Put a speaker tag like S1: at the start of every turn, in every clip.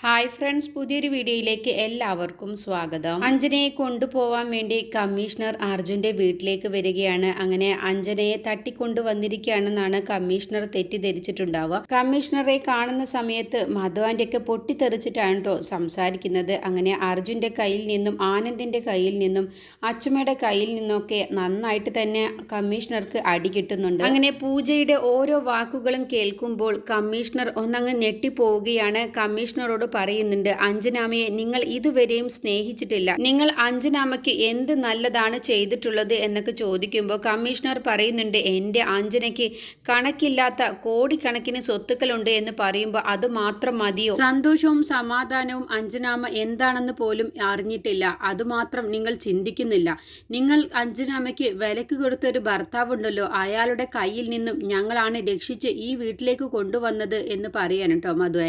S1: Hi friends പുതിയൊരു വീഡിയോയിലേക്ക് എല്ലാവർക്കും സ്വാഗതം. അഞ്ജനയെ കൊണ്ടുപോവാൻ വേണ്ടി കമ്മീഷണർ അർജുന്റെ വീട്ടിലേക്ക് വരികയാണ്. അങ്ങനെ അഞ്ജനയെ തട്ടിക്കൊണ്ടു വന്നിരിക്കുകയാണെന്നാണ് കമ്മീഷണർ തെറ്റിദ്ധരിച്ചിട്ടുണ്ടാവുക. കമ്മീഷണറെ കാണുന്ന സമയത്ത് മധുവാന്റെ ഒക്കെ പൊട്ടിത്തെറിച്ചിട്ടാണ് കേട്ടോ സംസാരിക്കുന്നത്. അങ്ങനെ അർജുന്റെ കയ്യിൽ നിന്നും ആനന്ദിന്റെ കയ്യിൽ നിന്നും അച്ഛമ്മയുടെ കയ്യിൽ നിന്നൊക്കെ നന്നായിട്ട് തന്നെ കമ്മീഷണർക്ക് അടി കിട്ടുന്നുണ്ട്. അങ്ങനെ പൂജയുടെ ഓരോ വാക്കുകളും കേൾക്കുമ്പോൾ കമ്മീഷണർ ഒന്നങ്ങ് ഞെട്ടിപ്പോവുകയാണ്. കമ്മീഷണറോട് പറയുന്നുണ്ട് അഞ്ജനാമയെ നിങ്ങൾ ഇതുവരെയും സ്നേഹിച്ചിട്ടില്ല. നിങ്ങൾ അഞ്ജനാമയ്ക്ക് എന്ത് നല്ലതാണ് ചെയ്തിട്ടുള്ളത് എന്നൊക്കെ ചോദിക്കുമ്പോൾ കമ്മീഷണർ പറയുന്നുണ്ട് എന്റെ അഞ്ജനയ്ക്ക് കണക്കില്ലാത്ത കോടിക്കണക്കിന് സ്വത്തുക്കളുണ്ട് എന്ന് പറയുമ്പോൾ അത് മാത്രം മതിയോ? സന്തോഷവും സമാധാനവും അഞ്ജനാമ എന്താണെന്ന് പോലും അറിഞ്ഞിട്ടില്ല. അതുമാത്രം നിങ്ങൾ ചിന്തിക്കുന്നില്ല. നിങ്ങൾ അഞ്ജനാമയ്ക്ക് വിലക്ക് കൊടുത്ത ഒരു ഭർത്താവുണ്ടല്ലോ. അയാളുടെ കയ്യിൽ നിന്നും ഞങ്ങളാണ് രക്ഷിച്ച് ഈ വീട്ടിലേക്ക് കൊണ്ടുവന്നത് എന്ന് പറയാൻ കേട്ടോ മധു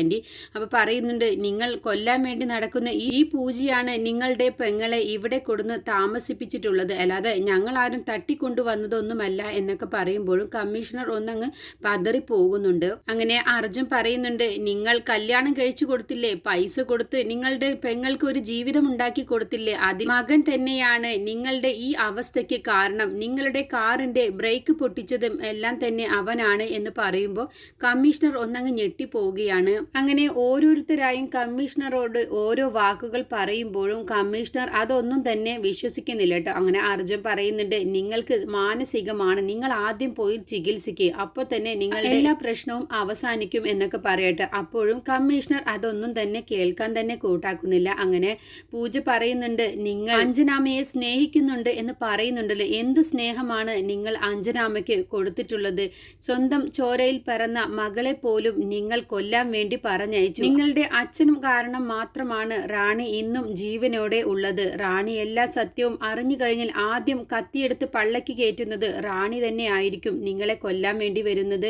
S1: അപ്പോൾ പറയുന്നുണ്ട് നിങ്ങൾ കൊല്ലാൻ വേണ്ടി നടക്കുന്ന ഈ പൂജയാണ് നിങ്ങളുടെ പെങ്ങളെ ഇവിടെ കൊടുന്ന് താമസിപ്പിച്ചിട്ടുള്ളത്. അല്ലാതെ ഞങ്ങൾ ആരും തട്ടിക്കൊണ്ടുവന്നതൊന്നുമല്ല എന്നൊക്കെ പറയുമ്പോഴും കമ്മീഷണർ ഒന്നങ്ങ് പതറി പോകുന്നുണ്ട് അങ്ങനെ അർജുൻ പറയുന്നുണ്ട് നിങ്ങൾ കല്യാണം കഴിച്ചു കൊടുത്തില്ലേ? പൈസ കൊടുത്ത് നിങ്ങളുടെ പെങ്ങൾക്ക് ഒരു ജീവിതം ഉണ്ടാക്കി കൊടുത്തില്ലേ? അതിൽ മകൻ തന്നെയാണ് നിങ്ങളുടെ ഈ അവസ്ഥയ്ക്ക് കാരണം. നിങ്ങളുടെ കാറിന്റെ ബ്രേക്ക് പൊട്ടിച്ചതും എല്ലാം തന്നെ അവനാണ് എന്ന് പറയുമ്പോൾ കമ്മീഷണർ ഒന്നങ്ങ് ഞെട്ടിപ്പോവുകയാണ്. അങ്ങനെ ഓരോരുത്തരായും കമ്മീഷണറോട് ഓരോ വാക്കുകൾ പറയുമ്പോഴും കമ്മീഷണർ അതൊന്നും തന്നെ വിശ്വസിക്കുന്നില്ല കേട്ടോ. അങ്ങനെ അർജുൻ പറയുന്നുണ്ട് നിങ്ങൾക്ക് മാനസികമാണ്. നിങ്ങൾ ആദ്യം പോയി ചികിത്സിക്കുക അപ്പോൾ തന്നെ നിങ്ങളുടെ എല്ലാ പ്രശ്നവും അവസാനിക്കും എന്നൊക്കെ പറയട്ടെ അപ്പോഴും കമ്മീഷണർ അതൊന്നും തന്നെ കേൾക്കാൻ തന്നെ കൂട്ടാക്കുന്നില്ല. അങ്ങനെ പൂജ പറയുന്നുണ്ട് നിങ്ങൾ അഞ്ജനാമയെ സ്നേഹിക്കുന്നുണ്ട് എന്ന് പറയുന്നുണ്ടല്ലോ. എന്ത് സ്നേഹമാണ് നിങ്ങൾ അഞ്ജനാമയ്ക്ക് കൊടുത്തിട്ടുള്ളത്? സ്വന്തം ചോരയിൽ പിറന്ന മകളെ പോലും നിങ്ങൾ കൊല്ലാൻ വേണ്ടി പറഞ്ഞയച്ചു. നിങ്ങളുടെ അച്ഛനും കാരണം മാത്രമാണ് റാണി ഇന്നും ജീവനോടെ ഉള്ളത്. റാണി എല്ലാ സത്യവും അറിഞ്ഞു കഴിഞ്ഞാൽ ആദ്യം കത്തിയെടുത്ത് പള്ളക്ക് കയറ്റുന്നത് റാണി തന്നെ ആയിരിക്കും. നിങ്ങളെ കൊല്ലാൻ വേണ്ടി വരുന്നത്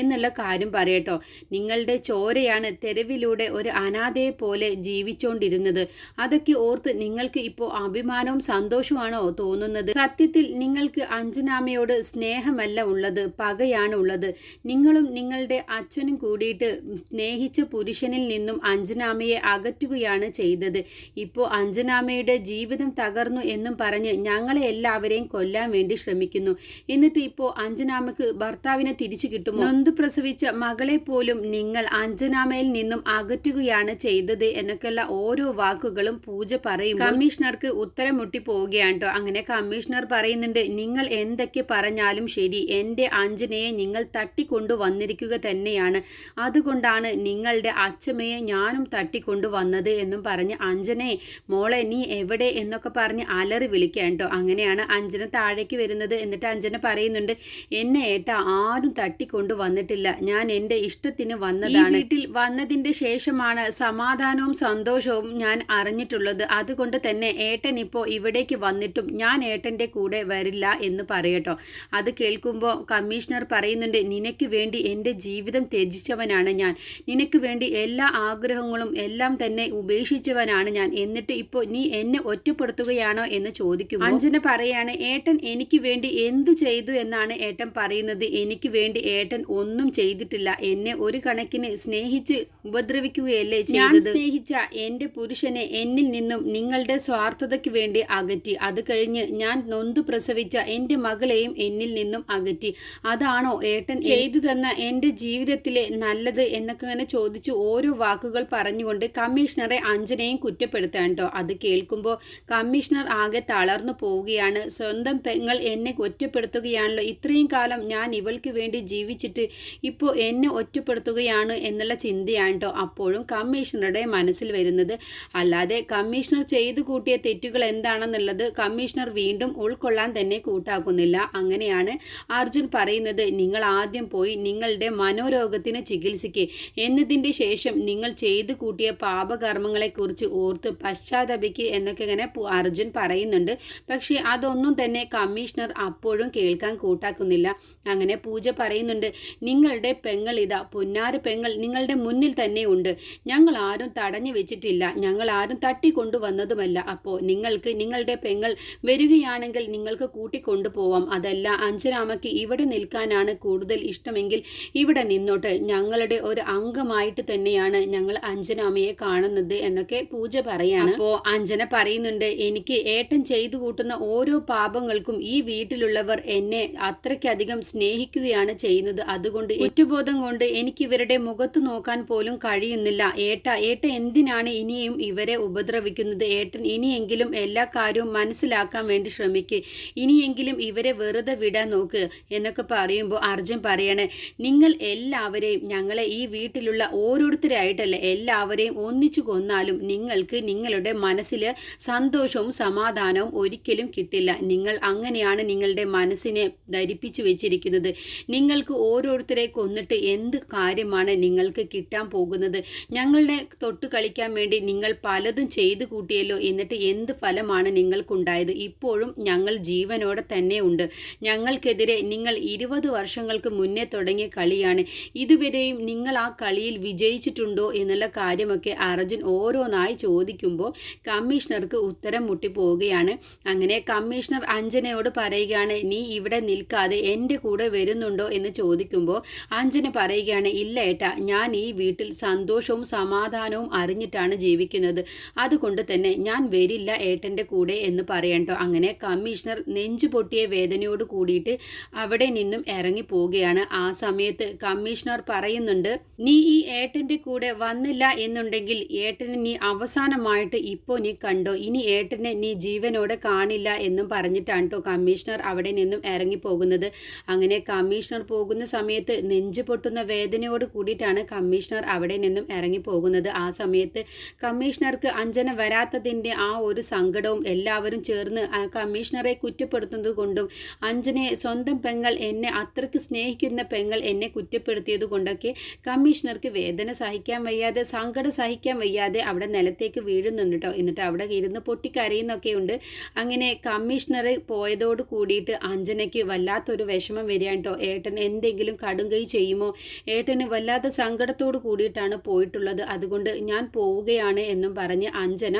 S1: എന്നുള്ള കാര്യം പറയട്ടോ. നിങ്ങളുടെ ചോരയാണ് തെരവിലൂടെ ഒരു അനാഥയെ പോലെ ജീവിച്ചുകൊണ്ടിരുന്നത് അതൊക്കെ ഓർത്ത് നിങ്ങൾക്ക് ഇപ്പോൾ അഭിമാനവും സന്തോഷവുമാണോ തോന്നുന്നത്? സത്യത്തിൽ നിങ്ങൾക്ക് അഞ്ജനാമയോട് സ്നേഹമല്ല ഉള്ളത് പകയാണ് ഉള്ളത്. നിങ്ങളും നിങ്ങളുടെ അച്ഛനും കൂടിയിട്ട് സ്നേഹിച്ച പുരുഷനിൽ നിന്നും അഞ്ജനാമയെ അകറ്റുകയാണ് ചെയ്തത്. ഇപ്പോൾ അഞ്ജനാമയുടെ ജീവിതം തകർന്നു എന്നും പറഞ്ഞ് ഞങ്ങളെ എല്ലാവരെയും കൊല്ലാൻ വേണ്ടി ശ്രമിക്കുന്നു. എന്നിട്ട് ഇപ്പോൾ അഞ്ജനാമയ്ക്ക് ഭർത്താവിനെ തിരിച്ചു കിട്ടുമോ? നൊന്ത് പ്രസവിച്ച മകളെ പോലും നിങ്ങൾ അഞ്ജനാമയിൽ നിന്നും അകറ്റുകയാണ് ചെയ്തത് എന്നൊക്കെയുള്ള ഓരോ വാക്കുകളും പൂജ പറയും കമ്മീഷണർക്ക് ഉത്തരം മുട്ടി പോവുകയാണ് അങ്ങനെ കമ്മീഷണർ പറയുന്നുണ്ട് നിങ്ങൾ എന്തൊക്കെ പറഞ്ഞാലും ശരി എന്റെ അഞ്ജനയെ നിങ്ങൾ തട്ടിക്കൊണ്ടു വന്നിരിക്കുക തന്നെയാണ്. അതുകൊണ്ടാണ് നിങ്ങളുടെ അച്ഛമ്മയെ ഞാനും തട്ടിക്കൊണ്ടു വന്നത് എന്നും പറഞ്ഞ് അഞ്ജനെ മോളെ നീ എവിടെ? എന്നൊക്കെ പറഞ്ഞ് അലറി വിളിക്കാൻ കേട്ടോ. അങ്ങനെയാണ് അഞ്ജന താഴേക്ക് വരുന്നത്. എന്നിട്ട് അഞ്ജന പറയുന്നുണ്ട് എന്നെ ഏട്ട ആരും തട്ടിക്കൊണ്ടു വന്നിട്ടില്ല ഞാൻ എന്റെ ഇഷ്ടത്തിന് വന്നതാണ്. വീട്ടിൽ വന്നതിന്റെ ശേഷമാണ് സമാധാനവും സന്തോഷവും ഞാൻ അറിഞ്ഞിട്ടുള്ളത്. അതുകൊണ്ട് തന്നെ ഏട്ടൻ ഇപ്പോൾ ഇവിടേക്ക് വന്നിട്ടും ഞാൻ ഏട്ടന്റെ കൂടെ വരില്ല എന്ന് പറയട്ടോ അത് കേൾക്കുമ്പോൾ കമ്മീഷണർ പറയുന്നുണ്ട് നിനക്ക് വേണ്ടി എന്റെ ജീവിതം ത്യജിച്ചവനാണ് ഞാൻ. നിനക്ക് വേണ്ടി എല്ലാ ആഗ്രഹങ്ങളും എല്ലാം തന്നെ ഉപേക്ഷിച്ചവനാണ് ഞാൻ. എന്നിട്ട് ഇപ്പോൾ നീ എന്നെ ഒറ്റപ്പെടുത്തുകയാണോ എന്ന് ചോദിക്കും അഞ്ജന പറയാണ് ഏട്ടൻ എനിക്ക് വേണ്ടി എന്ത് ചെയ്തു എന്നാണ് ഏട്ടൻ പറയുന്നത്. എനിക്ക് വേണ്ടി ഏട്ടൻ ഒന്നും ചെയ്തിട്ടില്ല. എന്നെ ഒരു കണക്കിന് സ്നേഹിച്ച് ഉപദ്രവിക്കുകയല്ലേ ചെയ്തത്? ഞാൻ സ്നേഹിച്ച എന്റെ പുരുഷനെ എന്നിൽ നിന്നും നിങ്ങളുടെ സ്വാർത്ഥതയ്ക്ക് വേണ്ടി അകറ്റി. അത് കഴിഞ്ഞ് ഞാൻ നൊന്ത് പ്രസവിച്ച എന്റെ മകളെയും എന്നിൽ നിന്നും അകറ്റി. അതാണോ ഏട്ടൻ ചെയ്തു തന്ന എന്റെ ജീവിതത്തിലെ നല്ലത് എന്നൊക്കെ ഇങ്ങനെ ചോദിച്ച് ഓരോ വാക്കുകൾ പറഞ്ഞുകൊണ്ട് കമ്മീഷണറെ അഞ്ജനയും കുറ്റപ്പെടുത്താൻ അത് കേൾക്കുമ്പോൾ കമ്മീഷണർ ആകെ തളർന്നു പോവുകയാണ്. സ്വന്തം പെങ്ങൾ എന്നെ ഒറ്റപ്പെടുത്തുകയാണല്ലോ. ഇത്രയും കാലം ഞാൻ ഇവൾക്ക് വേണ്ടി ജീവിച്ചിട്ട് ഇപ്പോൾ എന്നെ ഒറ്റപ്പെടുത്തുകയാണ് എന്നുള്ള ചിന്തയാണ് അപ്പോഴും കമ്മീഷണറുടെ മനസ്സിൽ വരുന്നത്. അല്ലാതെ കമ്മീഷണർ ചെയ്തു കൂട്ടിയ തെറ്റുകൾ എന്താണെന്നുള്ളത് കമ്മീഷണർ വീണ്ടും ഉൾക്കൊള്ളാൻ തന്നെ കൂട്ടാക്കുന്നില്ല. അങ്ങനെയാണ് അർജുൻ പറയുന്നത്. നിങ്ങൾ ആദ്യം പോയി നിങ്ങളുടെ മനോരോഗത്തിന് ചികിത്സിക്കുക എന്നതിന്റെ ശേഷം നിങ്ങൾ ചെയ്തു കൂട്ടിയ പാപകർമ്മങ്ങളെക്കുറിച്ച് ഓർത്ത് പശ്ചാത്തപിക്കുക എന്നൊക്കെ ഇങ്ങനെ അർജുൻ പറയുന്നുണ്ട്. പക്ഷേ അതൊന്നും തന്നെ കമ്മീഷണർ അപ്പോഴും കേൾക്കാൻ കൂട്ടാക്കുന്നില്ല. അങ്ങനെ പൂജ പറയുന്നുണ്ട് നിങ്ങളുടെ പെങ്ങൾ ഇതാ പൊന്നാറ് പെങ്ങൾ നിങ്ങളുടെ മുന്നിൽ തന്നെ ഉണ്ട്. ഞങ്ങൾ ആരും തടഞ്ഞു വെച്ചിട്ടില്ല. ഞങ്ങൾ ആരും തട്ടിക്കൊണ്ടുവന്നതുമല്ല. അപ്പോൾ നിങ്ങൾക്ക് നിങ്ങളുടെ പെങ്ങൾ വരികയാണെങ്കിൽ നിങ്ങൾക്ക് കൂട്ടിക്കൊണ്ടുപോവാം. അതല്ല അഞ്ചരാമയ്ക്ക് ഇവിടെ നിൽക്കാനാണ് കൂടുതൽ ഇഷ്ടമെങ്കിൽ ഇവിടെ നിന്നോട്ട്. ഞങ്ങളുടെ ഒരു അംഗമായിട്ട് തന്നെയാണ് ഞങ്ങൾ അഞ്ജന അമ്മയെ കാണുന്നത് എന്നൊക്കെ പൂജ പറയാണ്. അപ്പോ അഞ്ജന പറയുന്നുണ്ട് എനിക്ക് ഏട്ടൻ ചെയ്തു കൂട്ടുന്ന ഓരോ പാപങ്ങൾക്കും ഈ വീട്ടിലുള്ളവർ എന്നെ അത്രയ്ക്കധികം സ്നേഹിക്കുകയാണ് ചെയ്യുന്നത്. അതുകൊണ്ട് കുറ്റബോധം കൊണ്ട് എനിക്ക് ഇവരുടെ മുഖത്ത് നോക്കാൻ പോലും കഴിയുന്നില്ല. ഏട്ട ഏട്ട എന്തിനാണ് ഇനിയും ഇവരെ ഉപദ്രവിക്കുന്നത്? ഏട്ടൻ ഇനിയെങ്കിലും എല്ലാ കാര്യവും മനസ്സിലാക്കാൻ വേണ്ടി ശ്രമിക്കുക ഇനിയെങ്കിലും ഇവരെ വെറുതെ വിടാൻ നോക്ക് എന്നൊക്കെ പറയുമ്പോൾ അർജുൻ പറയണേ. നിങ്ങൾ എല്ലാവരെയും ഞങ്ങളെ ഈ വീട്ടിലുള്ള ഓരോരുത്തരായിട്ടല്ല എല്ലാവരെയും ഒന്നിച്ചു കൊന്നാലും നിങ്ങൾക്ക് നിങ്ങളുടെ മനസ്സിൽ സന്തോഷവും സമാധാനവും ഒരിക്കലും കിട്ടില്ല. നിങ്ങൾ അങ്ങനെയാണ് നിങ്ങളുടെ മനസ്സിനെ ധരിപ്പിച്ചു വെച്ചിരിക്കുന്നത്. നിങ്ങൾക്ക് ഓരോരുത്തരെ കൊന്നിട്ട് എന്ത് കാര്യമാണ് നിങ്ങൾക്ക് കിട്ടാൻ പോകുന്നത്? ഞങ്ങളുടെ തൊട്ട് കളിക്കാൻ വേണ്ടി നിങ്ങൾ പലതും ചെയ്തു കൂട്ടിയല്ലോ എന്നിട്ട് എന്ത് ഫലമാണ് നിങ്ങൾക്കുണ്ടായത്? ഇപ്പോഴും ഞങ്ങൾ ജീവനോടെ തന്നെ ഉണ്ട്. ഞങ്ങൾക്കെതിരെ നിങ്ങൾ ഇരുപത് വർഷങ്ങൾക്ക് മുന്നേ തുടങ്ങിയ കളിയാണ്. ഇതുവരെയും നിങ്ങൾ ആ കളിയിൽ വിജയിച്ചിട്ടുണ്ടോ എന്നുള്ള കാര്യമൊക്കെ അർജുൻ ഓരോന്നായി ചോദിക്കുമ്പോൾ കമ്മീഷണർക്ക് ഉത്തരം മുട്ടിപ്പോവുകയാണ്. അങ്ങനെ കമ്മീഷണർ അഞ്ജനയോട് പറയുകയാണ് നീ ഇവിടെ നിൽക്കാതെ എന്റെ കൂടെ വരുന്നുണ്ടോ? എന്ന് ചോദിക്കുമ്പോൾ അഞ്ജന പറയുകയാണ് ഇല്ല ഏട്ടാ ഞാൻ ഈ വീട്ടിൽ സന്തോഷവും സമാധാനവും അറിഞ്ഞിട്ടാണ് ജീവിക്കുന്നത്. അതുകൊണ്ട് തന്നെ ഞാൻ വരില്ല ഏട്ടന്റെ കൂടെ എന്ന് പറയണ്ടോ? അങ്ങനെ കമ്മീഷണർ നെഞ്ചു പൊട്ടിയ വേദനയോട് കൂടിയിട്ട് അവിടെ നിന്നും ഇറങ്ങി പോവുകയാണ് ആ സമയത്ത് കമ്മീഷണർ പറയുന്നുണ്ട് നീ ഈ ഏട്ടന്റെ കൂടെ വന്നില്ല എന്നുണ്ടെങ്കിൽ ഏട്ടനെ നീ അവസാനമായിട്ട് ഇപ്പോൾ നീ കണ്ടോ? ഇനി ഏട്ടനെ നീ ജീവനോടെ കാണില്ല എന്നും പറഞ്ഞിട്ടാണ് കേട്ടോ കമ്മീഷണർ അവിടെ നിന്നും ഇറങ്ങിപ്പോകുന്നത്. അങ്ങനെ കമ്മീഷണർ പോകുന്ന സമയത്ത് നെഞ്ചു പൊട്ടുന്ന വേദനയോട് കൂടിയിട്ടാണ് കമ്മീഷണർ അവിടെ നിന്നും ഇറങ്ങിപ്പോകുന്നത്. ആ സമയത്ത് കമ്മീഷണർക്ക് അഞ്ജന വരാത്തതിന്റെ ആ ഒരു സങ്കടവും എല്ലാവരും ചേർന്ന് കമ്മീഷണറെ കുറ്റപ്പെടുത്തുന്നത് കൊണ്ടും അഞ്ജനയെ സ്വന്തം പെങ്ങൾ എന്നെ അത്രയ്ക്ക് സ്നേഹിക്കുന്ന പെങ്ങൾ എന്നെ കുറ്റപ്പെടുത്തിയത് കൊണ്ടൊക്കെ കമ്മീഷണർക്ക് വേദന സഹിക്കാൻ വയ്യാതെ സങ്കടം സഹിക്കാൻ വയ്യാതെ അവിടെ നിലത്തേക്ക് വീഴുന്നുണ്ട് കേട്ടോ എന്നിട്ട് അവിടെ ഇരുന്ന് പൊട്ടിക്കരയുന്നൊക്കെ ഉണ്ട് അങ്ങനെ കമ്മീഷണർ പോയതോട് കൂടിയിട്ട് അഞ്ജനയ്ക്ക് വല്ലാത്തൊരു വിഷമം വരികയാണ് കേട്ടോ ഏട്ടൻ എന്തെങ്കിലും കടുങ്കൈ ചെയ്യുമോ? ഏട്ടന് വല്ലാത്ത സങ്കടത്തോട് കൂടിയിട്ടാണ് പോയിട്ടുള്ളത്. അതുകൊണ്ട് ഞാൻ പോവുകയാണ് എന്നും പറഞ്ഞ് അഞ്ജന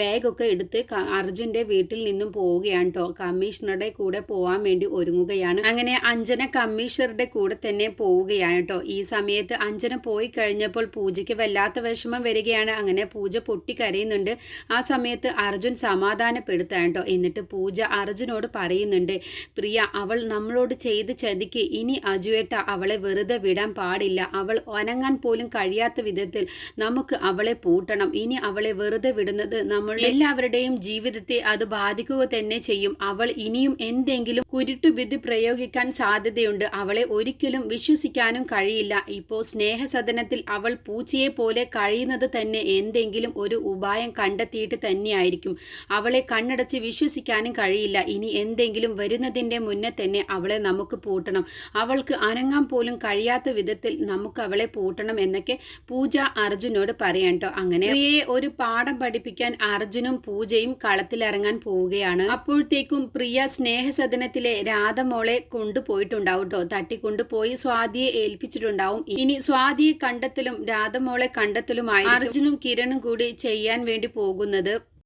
S1: ബാഗൊക്കെ എടുത്ത് അർജുന്റെ വീട്ടിൽ നിന്നും പോവുകയാണ് കേട്ടോ കമ്മീഷണറുടെ കൂടെ പോകാൻ വേണ്ടി ഒരുങ്ങുകയാണ്. അങ്ങനെ അഞ്ജന കമ്മീഷണറുടെ കൂടെ തന്നെ പോവുകയാണ് കേട്ടോ ഈ സമയത്ത് അഞ്ജന പോയി കഴിഞ്ഞപ്പോൾ പൂജയ്ക്ക് വല്ലാത്ത വിഷമം വരികയാണ്. അങ്ങനെ പൂജ പൊട്ടിക്കരയുന്നുണ്ട് ആ സമയത്ത് അർജുൻ സമാധാനപ്പെടുത്താൻ കേട്ടോ. എന്നിട്ട് പൂജ അർജുനോട് പറയുന്നുണ്ട് പ്രിയ അവൾ നമ്മളോട് ചെയ്ത് ചതിക്ക്. ഇനി അജുവേട്ട അവളെ വെറുതെ വിടാൻ പാടില്ല. അവൾ ഒനങ്ങാൻ പോലും കഴിയാത്ത വിധത്തിൽ നമുക്ക് അവളെ പൂട്ടണം. ഇനി അവളെ വെറുതെ വിടുന്നത് നമ്മൾ എല്ലാവരുടെയും ജീവിതത്തെ അത് ബാധിക്കുക തന്നെ ചെയ്യും. അവൾ ഇനിയും എന്തെങ്കിലും കുരുട്ടുബുദ്ധി പ്രയോഗിക്കാൻ സാധ്യതയുണ്ട്. അവളെ ഒരിക്കലും വിശ്വസിക്കാനും കഴിയില്ല. ഇപ്പോൾ സ്നേഹസദനത്തിൽ അവൾ പൂച്ചയെ പോലെ കഴിയുന്നത് തന്നെ എന്തെങ്കിലും ഒരു ഉപായം കണ്ടെത്തിയിട്ട് തന്നെയായിരിക്കും. അവളെ കണ്ണടച്ച് വിശ്വസിക്കാനും കഴിയില്ല. ഇനി എന്തെങ്കിലും വരുന്നതിന്റെ മുന്നേ തന്നെ അവളെ നമുക്ക് പൂട്ടണം. അവൾക്ക് അനങ്ങാൻ പോലും കഴിയാത്ത വിധത്തിൽ നമുക്ക് അവളെ പൂട്ടണം എന്നൊക്കെ പൂജ അർജുനോട് പറയാം കേട്ടോ. അങ്ങനെ പ്രിയയെ ഒരു പാഠം പഠിപ്പിക്കാൻ അർജുനും പൂജയും കളത്തിലിറങ്ങാൻ പോവുകയാണ്. അപ്പോഴത്തേക്കും പ്രിയ സ്നേഹസദനത്തിലെ രാധമോളെ കൊണ്ടുപോയിട്ടുണ്ടാവും കേട്ടോ. തട്ടിക്കൊണ്ടുപോയി സ്വാതിയെ ഏൽപ്പിച്ചിട്ടുണ്ടാവും. ഇനി സ്വാതിയെ കണ്ടെത്തലും രാധമോളെ കണ്ടെത്തലുമായി അർജുനും കിരണും കൂടി ചെയ്യാൻ വേണ്ടി പോകുന്നത്